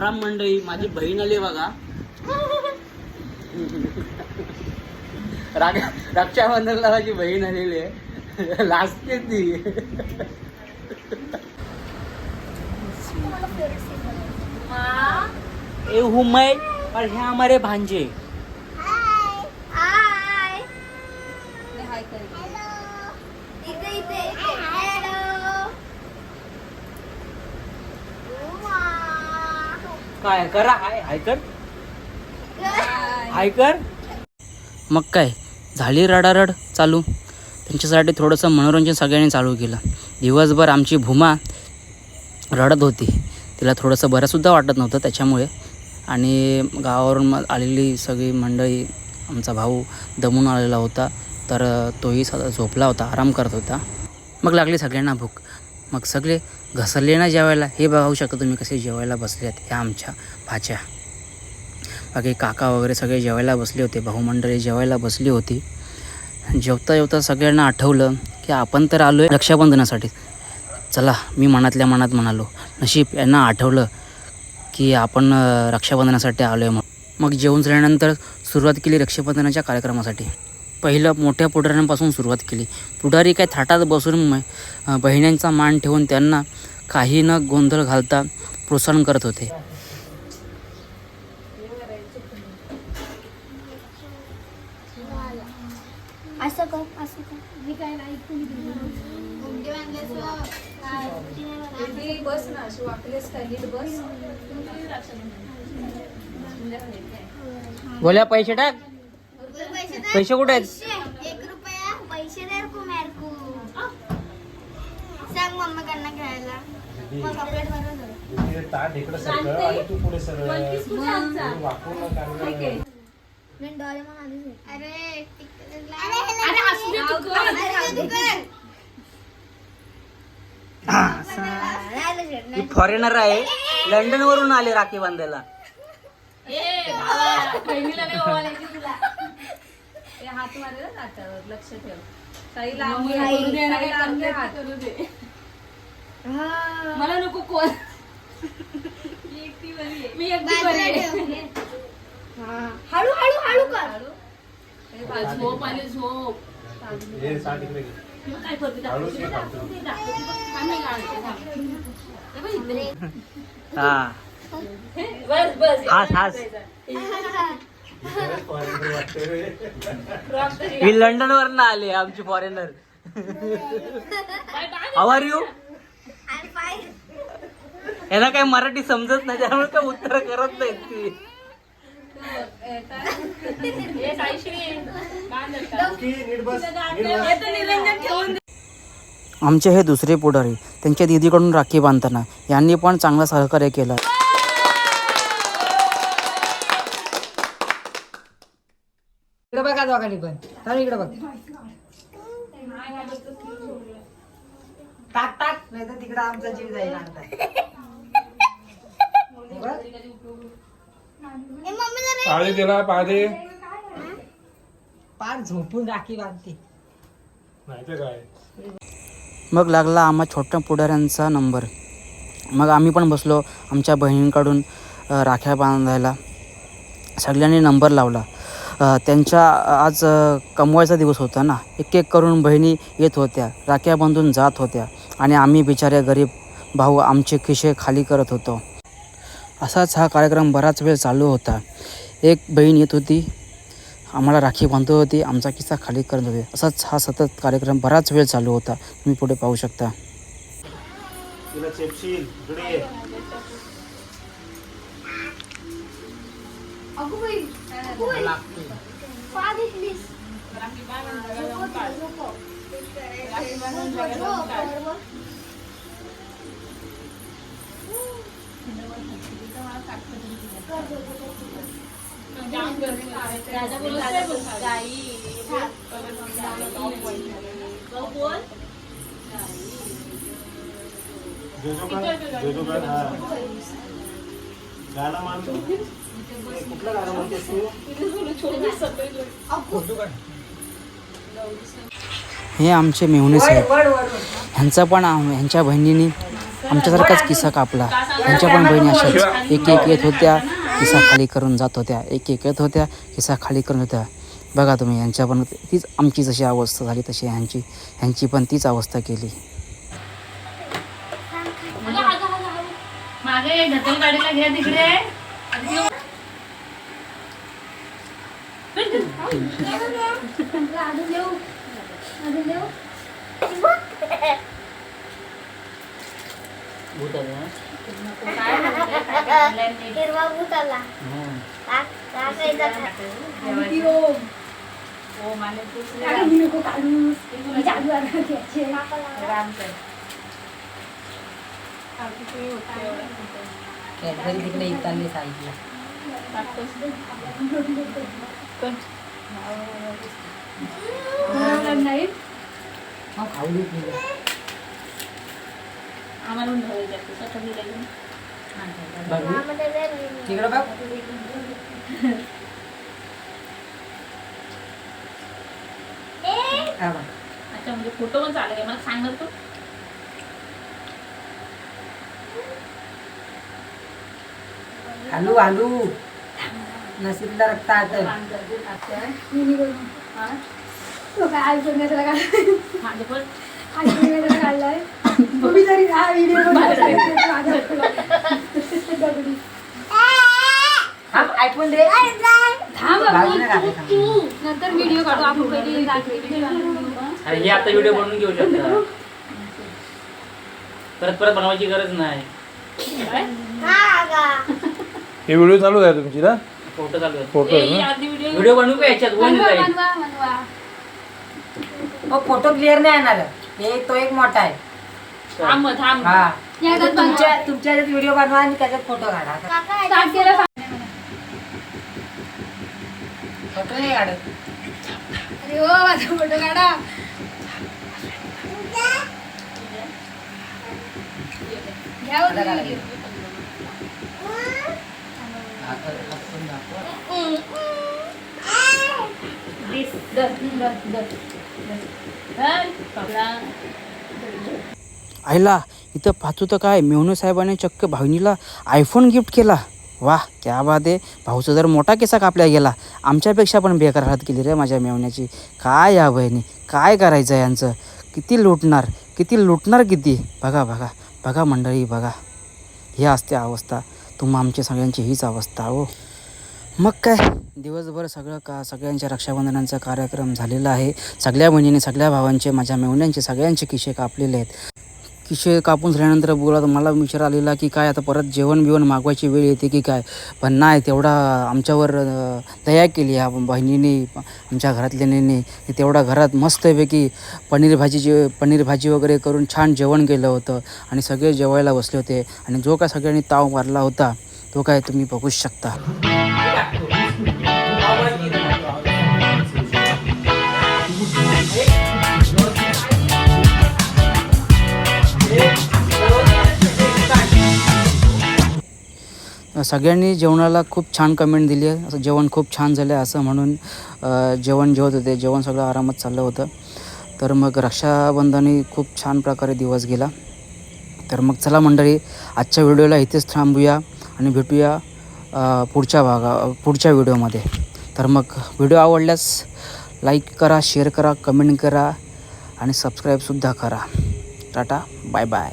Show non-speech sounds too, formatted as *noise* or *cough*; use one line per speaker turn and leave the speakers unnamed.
राम मंडळी माझी बहीण आली बघा. राग रक्षाबंधनला माझी बहीण आलेली आहे. लाजते ती. ए हुमै और हे हमारे भांजे
हाय हॅलो इथे इथे इथे हॅलो
काय करा हाय हाय कर. हाय कर. मग काय झाली रडारड चालू. त्यांच्यासाठी थोडंसं मनोरंजन सगळ्यांनी चालू केलं. दिवसभर आमची भूमा रडत होती. तिला थोडंसं बरंसुद्धा वाटत नव्हतं त्याच्यामुळे. आणि गावावरून मग आलेली सगळी मंडळी आमचा भाऊ दमून आलेला होता. तर तोही सदा झोपला होता आराम करत होता. मग लागली सगळ्यांना भूक. मग सगळे घसरले ना जेवायला? हे बघू शकता तुम्ही कसे जेवायला बसले आहेत ह्या आमच्या भाच्या. बाकी काका वगैरे सगळे जेवायला बसले होते भाऊमंडळी जेवायला बसली होती. जेवता जेवता सगळ्यांना आठवलं की आपण तर आलो आहे रक्षाबंधनासाठी. चला मी मनातल्या मनात म्हणालो नशीब यांना आठवलं की आपण रक्षाबंधनासाठी आलो आहे म्हणून. मग जेवण झाल्यानंतर सुरुवात केली रक्षाबंधनाच्या कार्यक्रमासाठी. पहिलं मोठ्या पुढाऱ्यांपासून सुरुवात केली. पुढारी काय थाटात बसून बहिण्यांचा मान ठेवून त्यांना काही न गोंधळ घालता प्रोत्साहन करत होते.
असं कर असं कर. मी काय नाही गुंडी बांधल्याशिवाय
बस ना अशी वाकलेस काय नीट बस.
बोल्या पैसे टाक.
पैसे
कुठे आहेत?
पैसे. एक रुपया पैसे दे को मेरे को सांग मम्मीकडनं घ्यायला. मग आपल्याला बरं झालं.
ते ताट इकडं सरकं आणि तू पुढे सरळ वाकून कारण
मी डोरेमॉन आधीच आहे. अरे तिकडे अरे असू दे तू कर. अरे तू कर. राहिलं शेट,
ती फॉरेनर आहे. लंडन वरून आले राखी बांधायला.
बहिणीला नाही ओवाळायची तुला. ते हात मारे ना हातावर लक्ष ठेव. आंघोळ करू दे, साईला आंघोळ हात. करू दे.
हा.
मला नको कोण. *laughs* मी एकटी बरी आहे. मी एकटी बरी
बाजूला
आहे
ठेव. हा. हळू हळू हळू कर.
हे झोप आली झोप.
हे साठ इकडे घे.
काय करते
हळूच घे खालचं.
हा
बस बस.
हास हास. ही लंडन वरून आले आमची फॉरेनर आर यू यांना काही मराठी समजत नाही त्यामुळे काय उत्तर करत नाहीत ती. आमचे हे दुसरे पुढारी त्यांच्या दिदीकडून राखी बांधताना यांनी पण चांगलं सहकार्य केलं
इकडे बघा दोघांनी पण. चालू इकडे बघ. टाक टाक. नाही तर तिकडे आमचा जीव जाईल आता
पाळी दिला पाळी.
पार झोपून राखी बांधते.
माहिती काय?
मग लागला आम्हा छोट्या पुढाऱ्यांचा नंबर. मग आम्ही पण बसलो आमच्या बहिणींकडून राख्या बांधायला. सगळ्यांनी नंबर लावला. त्यांच्या आज कमवायचा दिवस होता ना. एक एक करून बहिणी येत होत्या. राख्या बांधून जात होत्या. आणि आम्ही बिचारे गरीब भाऊ आमचे खिशे खाली करत होतो. असाच हा कार्यक्रम बराच वेळ चालू होता. एक बहीण येत होती. आम्हाला राखी बांधत होती. आमचा किस्सा खाली करत होते. असाच हा सतत कार्यक्रम बराच वेळ चालू होता. तुम्ही पुढे पाहू शकता.
तुला चेपशील इकडे ये.
अगो बाई अगो बाई पा घेतलीस झोप, झोप. झोप, झोप, बरोबर.
जोजो कर जोजो कर हा गाणं मान तू ए, कुठलं गाणं म्हणतेस तू
हे आमचे मेहुणे साहेब. ह्यांचा पण आम- ह्यांच्या बहिणींनी आमच्यासारखाच किस्सा कापला. त्यांच्या पण बहिणी अशाच. एक एक येत होत्या किस्सा खाली करून जात होत्या. एक एक येत होत्या किस्सा खाली करून होत्या. बघा तुम्ही यांच्या पण तीच आमची जशी अवस्था झाली तशी ह्यांची ह्यांची पण तीच अवस्था केली.
मागे
अजून देऊ हिरवा भूत आला
हो माने दुसरे
कॅडबरी तिकडे इथली साईडला मग खाऊ देत नाही.
आम्हाला पण ठेवायचं आहे. तसं कधी लागेल?
बघू. तिकडं बघ हा बघ.
अच्छा म्हणजे फोटो पण चालेल का? मला सांगणार तू
आलू आलू नसीबला रक्त आत
माझं पण
आयफोन दे. बाजूला घाला थांब.
नंतर व्हिडिओ काढू. आपण पहिले
अरे हे आता व्हिडिओ बनवून घेऊ शकता. परत परत बनवायची गरज नाही.
हे व्हिडिओ चालू आहे तुमची ना
फोटो चालू आहे
फोटो आहे ना?
व्हिडिओ
बनवू का याच्यात? वन जाईल
हो फोटो क्लिअर नाही येणार. हे तो एक मोठा आहे.
थांब थांब.
हा. तर तुमच्या तुमच्या ह्याच्यात व्हिडिओ बनवा आणि त्याच्यात फोटो काढा. फोटो नाही काढत.
अरे हो माझा फोटो काढा. घ्या हो तुम्ही. video.
दिस
आईला इथं पाहतो तर काय मेहनू साहेबाने चक्क भावनीला आयफोन गिफ्ट केला. वा क्या बाद आहे. भाऊचा जर मोठा केसा कापल्या गेला आमच्यापेक्षा पण बेकार हात केली रे माझ्या मेवण्याची काय या बहिणी काय करायचं यांचं? किती लुटणार किती लुटणार किती? बघा बघा बघा मंडळी बघा. ही असते अवस्था. तुम्हा आमच्या सगळ्यांची हीच अवस्था हो. मग काय? दिवसभर सगळं का सगळ्यांच्या रक्षाबंधनाचा कार्यक्रम झालेला आहे. सगळ्या बहिणीने सगळ्या भावांचे माझ्या मेवण्यांचे सगळ्यांचे किशे कापलेले आहेत. किशे कापून झाल्यानंतर बोला तर मला विचार आलेला की काय आता परत जेवण बिवण मागवायची वेळ येते की काय? पण नाही तेवढा आमच्यावर दया केली ह्या बहिणीने आमच्या घरातल्याने की तेवढा घरात मस्तपैकी पनीर भाजीचे पनीर भाजी वगैरे करून छान जेवण केलं होतं. आणि सगळे जेवायला बसले होते. आणि जो काय सगळ्यांनी ताव मारला होता तो काय तुम्ही बघूच शकता. सगळ्यांनी जेवणाला खूप छान कमेंट दिली आहे. असं जेवण खूप छान झालं आहे असं म्हणून जेवण जेवत होते जेवण सगळं आरामात चाललं होतं. तर मग रक्षाबंधनही खूप छान प्रकारे दिवस गेला. तर मग चला मंडळी आजच्या व्हिडिओला इथेच थांबूया. आणि भेटूया पुढच्या भागा पुढच्या व्हिडिओमध्ये. तर मग व्हिडिओ आवडल्यास लाईक करा शेअर करा कमेंट करा आणि सबस्क्राईबसुद्धा करा. Tata bye bye